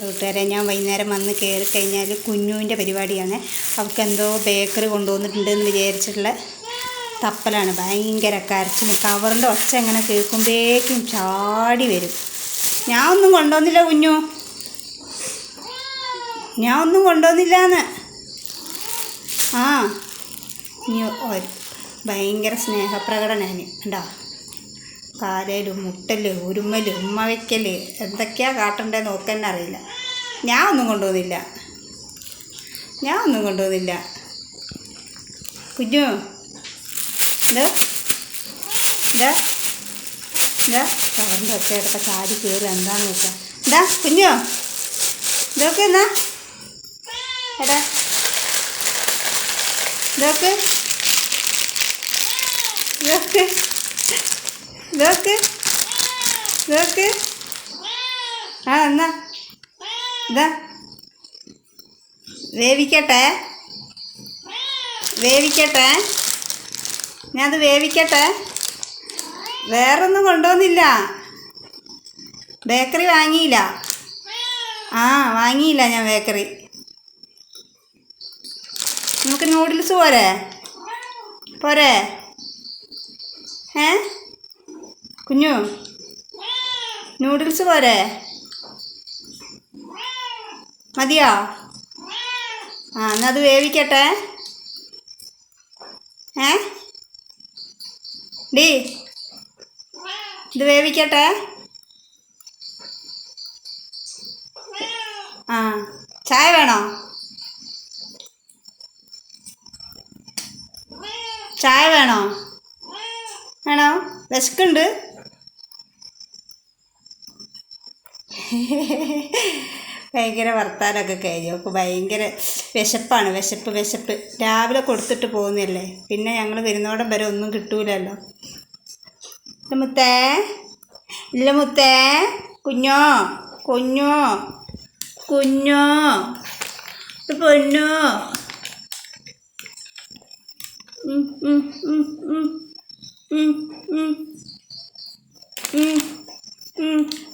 കൂട്ടുകാരെ ഞാൻ വൈകുന്നേരം വന്ന് കയറി കഴിഞ്ഞാൽ കുഞ്ഞുവിന്റെ പരിപാടിയാണ്. അവൾക്ക് എന്തോ ബേക്കറി കൊണ്ടുവന്നിട്ടുണ്ടെന്ന് വിചാരിച്ചിട്ടുള്ള തപ്പലാണ്. ഭയങ്കര കരച്ചിൽ. കവറിന്റെ ഒച്ച എങ്ങനെ കേൾക്കുമ്പോഴേക്കും ചാടി വരും. ഞാൻ ഒന്നും കൊണ്ടുവന്നില്ല കുഞ്ഞു. ഞാൻ ഒന്നും കൊണ്ടുവന്നില്ല എന്ന് ആ ഇനി ഭയങ്കര സ്നേഹപ്രകടനാണ് കണ്ടോ? കാലയിൽ മുട്ടൽ ഉരുമൽ ഉമ്മ വയ്ക്കൽ എന്തൊക്കെയാ കാട്ടണ്ടേ നോക്കാൻ അറിയില്ല. ഞാൻ ഒന്നും കൊണ്ടുപോകുന്നില്ല ഞാൻ ഒന്നും കൊണ്ടുപോകുന്നില്ല കുഞ്ഞു ഇത് ഇതാ ഇതാ ഒക്കെ ഒച്ചയിടത്തെ ചാടി കയറി എന്താണെന്ന് വെച്ചാൽ എന്താ കുഞ്ഞു ഇതൊക്കെ എന്നാ? എടാ ഇതൊക്കെ? ഇതൊക്കെ? ഇതൊക്കെ നോക്ക് ആ എന്നാ. ഇതാ. വേവിക്കട്ടെ? വേവിക്കട്ടെ? ഞാൻ അത് വേവിക്കട്ടെ? വേറൊന്നും കൊണ്ടുവന്നില്ല. ബേക്കറി വാങ്ങിയില്ല. ആ വാങ്ങിയില്ല ഞാൻ ബേക്കറി. നമുക്ക് നൂഡിൽസ് പോരെ? പോരെ? ഏ? കുഞ്ഞു നൂഡിൽസ് പോരെ. മതിയോ? ആ എന്നാൽ അത് വേവിക്കട്ടെ. ഏ? ഡി ഇത് വേവിക്കട്ടെ. ആ ചായ വേണോ? ചായ വേണോ? വേണോ? വിശക്കുണ്ട് ഭയങ്കര വർത്താനമൊക്കെ കഴിഞ്ഞു. അപ്പോൾ ഭയങ്കര വിശപ്പാണ്. വിശപ്പ് വിശപ്പ്. രാവിലെ കൊടുത്തിട്ട് പോകുന്നില്ലേ പിന്നെ ഞങ്ങൾ വരുന്നോടം വരെ ഒന്നും കിട്ടൂലല്ലോ. മുത്തേ. ഇല്ല മുത്തേ. കുഞ്ഞോ. കുഞ്ഞോ. കുഞ്ഞോ. പൊന്നോ. ഉം, ഉം.